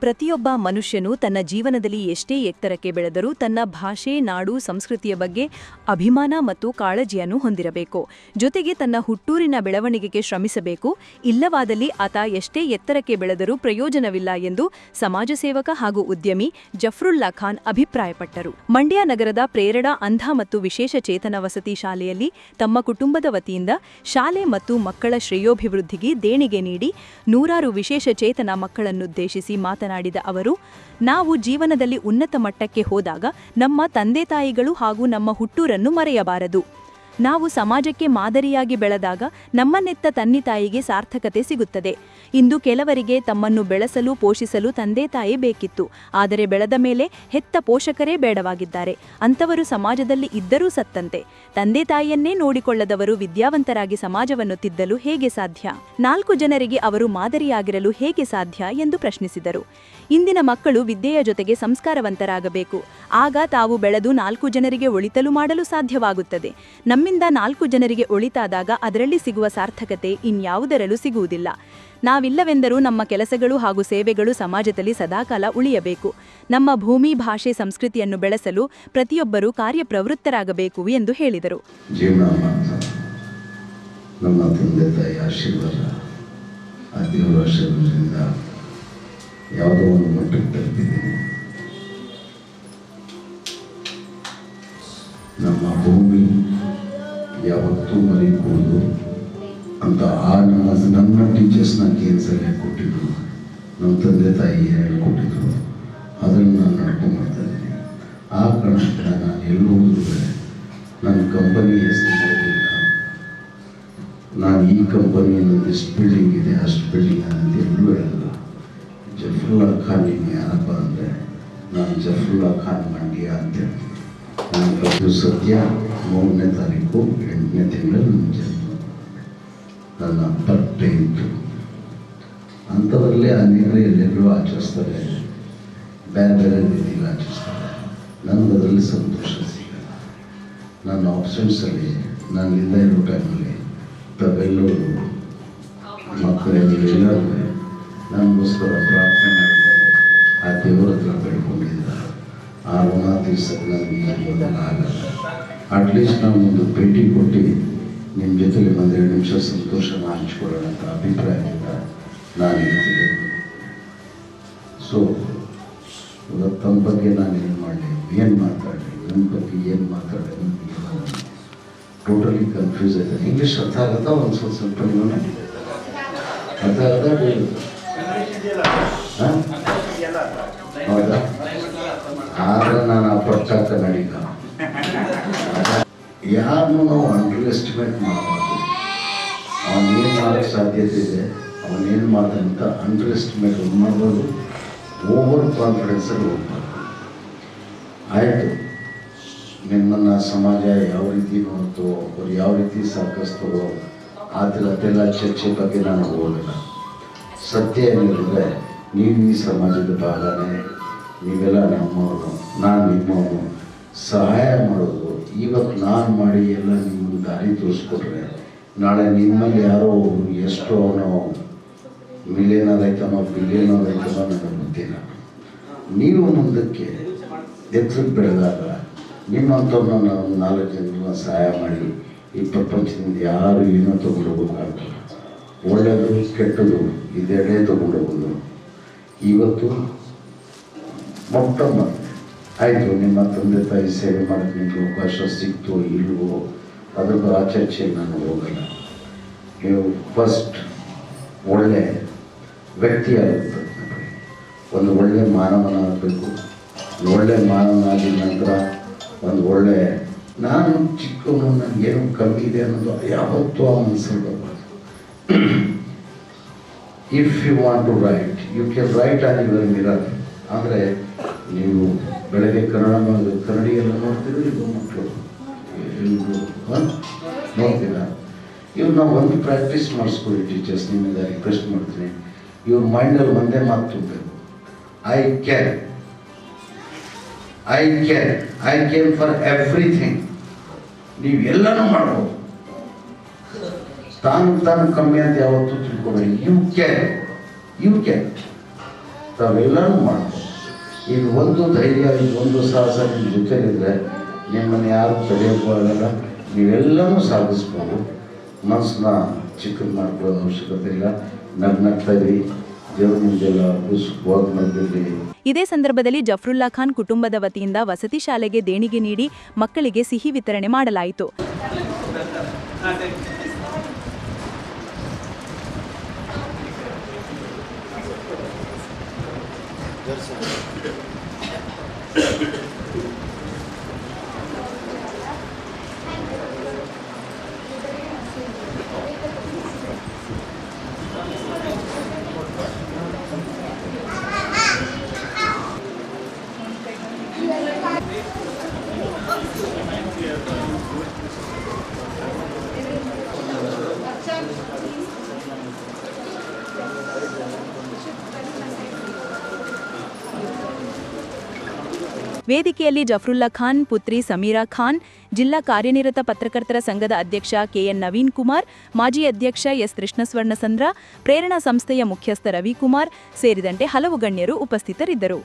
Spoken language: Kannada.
ಪ್ರತಿಯೊಬ್ಬ ಮನುಷ್ಯನು ತನ್ನ ಜೀವನದಲ್ಲಿ ಎಷ್ಟೇ ಎತ್ತರಕ್ಕೆ ಬೆಳೆದರೂ ತನ್ನ ಭಾಷೆ, ನಾಡು, ಸಂಸ್ಕೃತಿಯ ಬಗ್ಗೆ ಅಭಿಮಾನ ಮತ್ತು ಕಾಳಜಿಯನ್ನು ಹೊಂದಿರಬೇಕು. ಜೊತೆಗೆ ತನ್ನ ಹುಟ್ಟೂರಿನ ಬೆಳವಣಿಗೆಗೆ ಶ್ರಮಿಸಬೇಕು. ಇಲ್ಲವಾದಲ್ಲಿ ಆತ ಎಷ್ಟೇ ಎತ್ತರಕ್ಕೆ ಬೆಳೆದರೂ ಪ್ರಯೋಜನವಿಲ್ಲ ಎಂದು ಸಮಾಜ ಸೇವಕ ಹಾಗೂ ಉದ್ಯಮಿ ಜಫ್ರುಲ್ಲಾ ಖಾನ್ ಅಭಿಪ್ರಾಯಪಟ್ಟರು. ಮಂಡ್ಯ ನಗರದ ಪ್ರೇರಣಾ ಅಂಧ ಮತ್ತು ವಿಶೇಷ ಚೇತನ ವಸತಿ ಶಾಲೆಯಲ್ಲಿ ತಮ್ಮ ಕುಟುಂಬದ ವತಿಯಿಂದ ಶಾಲೆ ಮತ್ತು ಮಕ್ಕಳ ಶ್ರೇಯೋಭಿವೃದ್ಧಿಗೆ ದೇಣಿಗೆ ನೀಡಿ ನೂರಾರು ವಿಶೇಷ ಚೇತನ ಮಕ್ಕಳನ್ನುದ್ದೇಶಿಸಿ ಮಾತನಾಡಿದ ಅವರು ನಾವು ಜೀವನದಲ್ಲಿ ಉನ್ನತ ಮಟ್ಟಕ್ಕೆ ಹೋದಾಗ ನಮ್ಮ ತಂದೆ ತಾಯಿಗಳು ಹಾಗೂ ನಮ್ಮ ಹುಟ್ಟೂರನ್ನು ಮರೆಯಬಾರದು. ನಾವು ಸಮಾಜಕ್ಕೆ ಮಾದರಿಯಾಗಿ ಬೆಳೆದಾಗ ನಮ್ಮನ್ನೆತ್ತ ತನ್ನಿ ತಾಯಿಗೆ ಸಾರ್ಥಕತೆ ಸಿಗುತ್ತದೆ. ಇಂದು ಕೆಲವರಿಗೆ ತಮ್ಮನ್ನು ಬೆಳೆಸಲು ಪೋಷಿಸಲು ತಂದೆ ತಾಯಿ ಬೇಕಿತ್ತು. ಆದರೆ ಬೆಳೆದ ಮೇಲೆ ಹೆತ್ತ ಪೋಷಕರೇ ಬೇಡವಾಗಿದ್ದಾರೆ. ಅಂಥವರು ಸಮಾಜದಲ್ಲಿ ಇದ್ದರೂ ಸತ್ತಂತೆ. ತಂದೆ ತಾಯಿಯನ್ನೇ ನೋಡಿಕೊಳ್ಳದವರು ವಿದ್ಯಾವಂತರಾಗಿ ಸಮಾಜವನ್ನು ತಿದ್ದಲು ಹೇಗೆ ಸಾಧ್ಯ? ನಾಲ್ಕು ಜನರಿಗೆ ಅವರು ಮಾದರಿಯಾಗಿರಲು ಹೇಗೆ ಸಾಧ್ಯ ಎಂದು ಪ್ರಶ್ನಿಸಿದರು. ಇಂದಿನ ಮಕ್ಕಳು ವಿದ್ಯೆಯ ಜೊತೆಗೆ ಸಂಸ್ಕಾರವಂತರಾಗಬೇಕು. ಆಗ ತಾವು ಬೆಳೆದು ನಾಲ್ಕು ಜನರಿಗೆ ಒಳಿತಲು ಮಾಡಲು ಸಾಧ್ಯವಾಗುತ್ತದೆ. ನಮ್ಮಿಂದ ನಾಲ್ಕು ಜನರಿಗೆ ಒಳಿತಾದಾಗ ಅದರಲ್ಲಿ ಸಿಗುವ ಸಾರ್ಥಕತೆ ಇನ್ಯಾವುದರಲ್ಲೂ ಸಿಗುವುದಿಲ್ಲ. ನಾವಿಲ್ಲವೆಂದರೂ ನಮ್ಮ ಕೆಲಸಗಳು ಹಾಗೂ ಸೇವೆಗಳು ಸಮಾಜದಲ್ಲಿ ಸದಾಕಾಲ ಉಳಿಯಬೇಕು. ನಮ್ಮ ಭೂಮಿ, ಭಾಷೆ, ಸಂಸ್ಕೃತಿಯನ್ನು ಬೆಳೆಸಲು ಪ್ರತಿಯೊಬ್ಬರೂ ಕಾರ್ಯಪ್ರವೃತ್ತರಾಗಬೇಕು ಎಂದು ಹೇಳಿದರು. ನಮ್ಮ ಭೂಮಿ ಯಾವತ್ತೂ ಮರಿಕೂಡದು ಅಂತ ಆ ನಮ್ಮ ನನ್ನ ಟೀಚರ್ಸ್ ನನಗೆ ಏನು ಸಲಹೆ ಕೊಟ್ಟಿದ್ರು. ನಮ್ಮ ತಂದೆ ತಾಯಿ ಹೇಳ್ಕೊಟ್ಟಿದ್ರು. ಅದನ್ನು ನಾನು ನಡ್ಕೊಂಡು ಮಾಡ್ತಾ ಇದ್ದೀನಿ. ಆ ಕಾರಣದಿಂದ ನಾನು ಎಲ್ಲೂ ಹೋದ್ರು ನನ್ನ ಕಂಪನಿ ಹೆಸರು ಮಾಡೋದಿಲ್ಲ ನಾನು ಈ ಕಂಪನಿಯಲ್ಲಿ ಎಷ್ಟು ಬಿಲ್ಡಿಂಗ್ ಇದೆ, ಅಷ್ಟು ಬಿಲ್ಡಿಂಗ್ ಅಂತ ಎಲ್ಲೂ ಹೇಳಲ್ಲ. ಜಫರುಲ್ಲಾ ಖಾನ್ ಯಾರಪ್ಪ ಅಂದರೆ, ನಾನು ಜಫರುಲ್ಲಾ ಖಾನ್ ಮಂಡ್ಯ ಹೇಳ್ತೀನಿ. ನಾನು ಸದ್ಯ ಮೂರನೇ ತಾರೀಕು ಎಂಟನೇ ತಿಂಗಳಲ್ಲಿ ನನ್ನ ಜನ್ಮ ನನ್ನ ಬರ್ಡೇ ಇತ್ತು ಅಂಥವರಲ್ಲಿ ಅನೇಕರು ಎಲ್ಲೆಲ್ಲರೂ ಆಚರಿಸ್ತಾರೆ. ಬೇರೆ ಬೇರೆ ರೀತಿಯಲ್ಲಿ ಆಚರಿಸ್ತಾರೆ. ನನಗೆ ಅದರಲ್ಲಿ ಸಂತೋಷ ಸಿಗಲ್ಲ. ನನ್ನ ಆಪ್ಷನ್ಸಲ್ಲಿ ನಾನು ಇಲ್ಲದೆ ಇರೋ ಟೈಮಲ್ಲಿ ತಾವೆಲ್ಲರೂ ಮಕ್ಕಳೆಲ್ಲರೂ ನನಗೋಸ್ಕರ ಪ್ರಾರ್ಥನೆ ಮಾಡಿದ್ದಾರೆ. ಆ ದೇವರ ಹತ್ರ ಬೇಡ್ಕೊಂಡಿದ್ದಾರೆ. ಆ ಋಣ ತೀರ್ಸಕ್ಕೆ ನನಗೆ ಆಗಲ್ಲ. ಅಟ್ಲೀಸ್ಟ್ ನಾವು ಒಂದು ಭೇಟಿ ಕೊಟ್ಟು ನಿಮ್ಮ ಜೊತೆಗೆ ಒಂದೆರಡು ನಿಮಿಷ ಸಂತೋಷನ ಹಂಚ್ಕೊಳ್ಳೋಣ ಅಂತ ಅಭಿಪ್ರಾಯದಿಂದ ನಾನು ಹೇಳ್ತಿದ್ದೆ. ಸೊ ತಮ್ಮ ಬಗ್ಗೆ ನಾನು ಏನು ಮಾಡಲಿ? ಏನು ಮಾತಾಡಲಿ? ನನ್ನ ಬಗ್ಗೆ ಏನು ಮಾತಾಡಲಿ? ಟೋಟಲಿ ಕನ್ಫ್ಯೂಸ್ ಆಗಿದೆ ಇಂಗ್ಲೀಷ್ ಅರ್ಥ ಆಗುತ್ತಾ? ಒಂದು ಸ್ವಲ್ಪ ಸ್ವಲ್ಪ ಅರ್ಥ ಆಗುತ್ತಾ? ಹೌದಾ? ಆದರೆ ನಾನು ಆ ಪಟ್ಟ ಕನ್ನಡಿಗ ಯಾರನ್ನು ನಾವು ಅಂಡರ್ ಎಸ್ಟಿಮೇಟ್ ಮಾಡಬಾರ್ದು ಅವನೇನು ಮಾಡೋಕ್ಕೆ ಸಾಧ್ಯತೆ ಇದೆ ಅವನೇನು ಅಂತ ಅಂಡರ್ ಎಸ್ಟಿಮೇಟ್ ಮಾಡ್ಬೋದು ಓವರ್ ಕಾನ್ಫಿಡೆನ್ಸಲ್ಲಿ ಹೋಗ್ಬಾರ್ದು ಆಯಿತು. ನಿಮ್ಮನ್ನು ಸಮಾಜ ಯಾವ ರೀತಿ ನೋಡ್ತು, ಅವ್ರು ಯಾವ ರೀತಿ ಸಾಕಿಸ್ತೋ, ಆ ಥರದ್ದೆಲ್ಲ ಚರ್ಚೆ ಬಗ್ಗೆ ನಾನು ಹೋಗಲ್ಲ ಸತ್ಯ ಏನಿದ್ರೆ ನೀವು ಈ ಸಮಾಜದ ಭಾಗನೇ, ನೀವೆಲ್ಲ ನಮ್ಮವರು, ನಾನು ನಿಮ್ಮವನು ಸಹಾಯ ಮಾಡೋದು. ಇವತ್ತು ನಾನು ಮಾಡಿ ಎಲ್ಲ ನಿಮ್ಮ ದಾರಿ ತೋರಿಸ್ಕೊಟ್ರೆ, ನಾಳೆ ನಿಮ್ಮಲ್ಲಿ ಯಾರೋ ಎಷ್ಟೋ ನಾವು ಮಿಲಿಯನ್ ಆಯ್ತಾನೋ ಬಿಲಿಯನ್ ಆಯ್ತಾನೋ ನನಗೆ ಗೊತ್ತಿಲ್ಲ. ನೀವು ಮುಂದಕ್ಕೆ ಎತ್ತರಕ್ಕೆ ಬೆಳೆದಾಗ ನಿಮ್ಮಂಥವ್ರನ್ನ ನಾವು ನಾಲ್ಕು ಜನರನ್ನ ಸಹಾಯ ಮಾಡಿ ಈ ಪ್ರಪಂಚದಿಂದ ಯಾರು ಏನೋ ತಗೊಂಡು ಹೋಗೋಕ್ಕಾಗಲ್ಲ ಒಳ್ಳೆಯದು ಕೆಟ್ಟದು ಇದೆಡೆ ತೊಗೊಂಡೋಗೋದು. ಇವತ್ತು ಮೊಟ್ಟ ಮೊದಲು ಆಯಿತು, ನಿಮ್ಮ ತಂದೆ ತಾಯಿ ಸೇವೆ ನಿಮಗೆ ಅವಕಾಶ ಸಿಕ್ತು, ಇಲ್ವೋ ಅದಕ್ಕೂ ಆ ಚರ್ಚೆಗೆ ನಾನು ಹೋಗಲ್ಲ. ನೀವು ಫಸ್ಟ್ ಒಳ್ಳೆ ವ್ಯಕ್ತಿಯಾಗುತ್ತೆ ಒಂದು ಒಳ್ಳೆ ಮಾನವನಾಗಬೇಕು. ಒಳ್ಳೆ ಮಾನವನಾಗಿದ ನಂತರ ಒಂದು ಒಳ್ಳೆ, ನಾನು ಚಿಕ್ಕವನು, ನನಗೇನು ಕಮ್ಮಿ ಇದೆ ಅನ್ನೋದು ಯಾವತ್ತೂ ಆ ಮನಸ್ಸಲ್ಲಿ ಬರಬಾರ್ದು. If you want to write you can write on your mirror ಅಂದರೆ ನೀವು ಬೆಳಗ್ಗೆ ಕನ್ನಡ ಒಂದು ಕನ್ನಡಿ ಎಲ್ಲ ನೋಡ್ತೀರಿ ಇದು ಮಕ್ಕಳು. ನೋಡ್ತೀರಾ ನಾವು ಒಂದು ಪ್ರಾಕ್ಟೀಸ್ ಮಾಡಿಸ್ಕೊಳ್ಳಿ ಟೀಚರ್ಸ್ ನಿಮ್ಮಿಂದ ರಿಕ್ವೆಸ್ಟ್ ಮಾಡ್ತೀನಿ. ಇವ್ರ ಮೈಂಡಲ್ಲಿ ಒಂದೇ ಮಾತು ತುಂಬಬೇಕು I can I can I can for everything ನೀವು ಎಲ್ಲನೂ ಮಾಡ್ಬೋದು. ತಾನು ತಾನು ಕಮ್ಮಿ ಅಂತ ಯಾವತ್ತೂ ತಿಳ್ಕೊಬೇಡಿ. ಯು ಕ್ಯಾನ್ ಯು ಕ್ಯಾನ್ ತಾವೆಲ್ಲನೂ ಮಾಡ್ಬೋದು. ಇದು ಒಂದು ಧೈರ್ಯ, ಇದು ಒಂದು ಸಾಹಸ ನಿಮ್ಮ ಜೊತೆಲಿದ್ರೆ ನಿಮ್ಮನ್ನು ಯಾರು ತಡೆಯೋಕ್ಕೂ ಆಗಲ್ಲ. ನೀವೆಲ್ಲನೂ ಸಾಧಿಸ್ಬೋದು. ಮನಸ್ಸನ್ನ ಚಿಕ್ಕದು ಮಾಡ್ಕೊಳ್ಳೋದು ಅವಶ್ಯಕತೆ ಇಲ್ಲ. ನಗ್ನಗ್ತಾ ಇರಿ. ದೇವ್ರ ಮುಂದೆಲ್ಲ ಸುಖವಾಗಿ ಮಲಗಿರಲಿ ಇದೇ ಸಂದರ್ಭದಲ್ಲಿ ಜಫ್ರುಲ್ಲಾ ಖಾನ್ ಕುಟುಂಬದ ವತಿಯಿಂದ ವಸತಿ ಶಾಲೆಗೆ ದೇಣಿಗೆ ನೀಡಿ ಮಕ್ಕಳಿಗೆ ಸಿಹಿ ವಿತರಣೆ ಮಾಡಲಾಯಿತು. verso ವೇದಿಕೆಯಲ್ಲಿ ಜಫ್ರುಲ್ಲಾ ಖಾನ್, ಪುತ್ರಿ ಸಮೀರಾ ಖಾನ್, ಜಿಲ್ಲಾ ಕಾರ್ಯನಿರತ ಪತ್ರಕರ್ತರ ಸಂಘದ ಅಧ್ಯಕ್ಷ ಕೆಎನ್ ನವೀನ್ ಕುಮಾರ್, ಮಾಜಿ ಅಧ್ಯಕ್ಷ ಎಸ್ ಕೃಷ್ಣಸ್ವರ್ಣಸಂದ್ರ, ಪ್ರೇರಣಾ ಸಂಸ್ಥೆಯ ಮುಖ್ಯಸ್ಥ ರವಿಕುಮಾರ್ ಸೇರಿದಂತೆ ಹಲವು ಗಣ್ಯರು ಉಪಸ್ಥಿತರಿದ್ದರು.